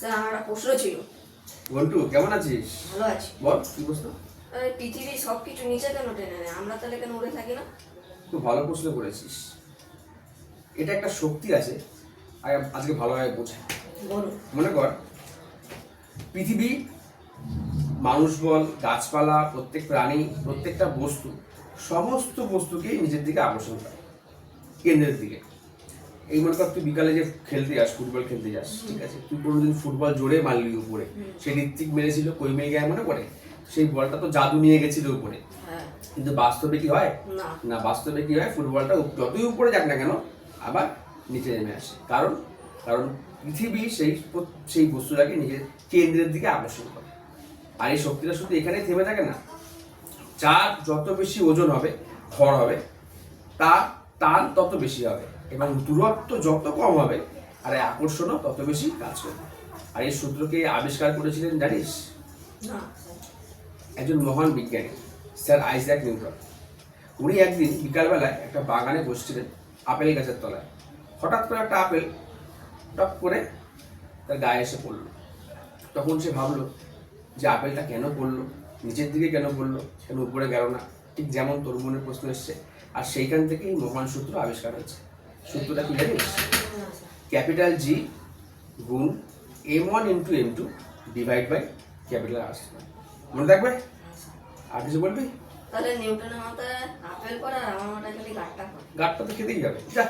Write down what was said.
Sir আমার একটা প্রশ্ন ছিল। ঘন্টু কেমন আছিস? ভালো আছি। বল কি প্রশ্ন? আরে, পৃথিবীর সব কিছু নিচে কেন টেনে নেয়? আমরা তাহলে কেন উড়ে থাকি না? খুব ভালো প্রশ্ন করেছিস। এটা একটা শক্তি আছে। আর আজকে ভালোভাবে বোঝা। বলুন। মনে কর পৃথিবী মানুষ বল গাছপালা প্রত্যেক প্রাণী প্রত্যেকটা বস্তু সমস্ত বস্তুকেই নিজের দিকে আকর্ষণ করে। কেন্দ্রের দিকে। এই মনে কর তুই বিকালে যে খেলতে যাস ফুটবল খেলতে যাস ঠিক আছে? তুই কোনোদিন ফুটবল জোরে মারলি উপরে। সেই ঋত্বিক মেরেছিল কই মেয়ে গায়ে মনে পড়ে? সেই বলটা তো জাদু নিয়ে গেছিল উপরে। হ্যাঁ। কিন্তু বাস্তবে কি হয়? না। না বাস্তবে কি হয়? ফুটবলটা যতই উপরে যাক না কেন আবার নিচে নেমে আসে। কারণ কারণ পৃথিবী সেই সেই বস্তুটাকে নিজের কেন্দ্রের দিকে আকর্ষণ করে। আর এই শক্তিটা শুধু এখানেই থেমে থাকে না। যার যত বেশি ওজন হবে ভর হবে তার টান তত বেশি হবে। এবং দূরত্ব যত কম হবে আর এই আকর্ষণও তত বেশি কাজ করবে। আর এই সূত্রকে আবিষ্কার করেছিলেন জানিস না। একজন মহান বিজ্ঞানী স্যার আইজ্যাক নিউটন। উনি একদিন বিকালবেলায় একটা বাগানে বসছিলেন আপেল গাছের তলায়। হঠাৎ করে একটা আপেল টপ করে তার গায়ে এসে পড়ল। তখন সে ভাবলো যে আপেলটা কেন পড়ল নিচের দিকে কেন পড়ল কেন উপরে গেল না? ঠিক যেমন তোর মনে প্রশ্ন এসছে আর সেইখান থেকেই মহান সূত্র আবিষ্কার হয়েছে। সূত্রটা কি জানিস? ক্যাপিটাল জি গুণ M one into M two divide by capital R মনে থাকবে? আর কিছু বলবি? তাহলে নিউটনের মাথায় আপেল করে আর আমার মাথায় খালি গাট্টা পড়ে। গাঁটটা তো খেতেই যাবে যা।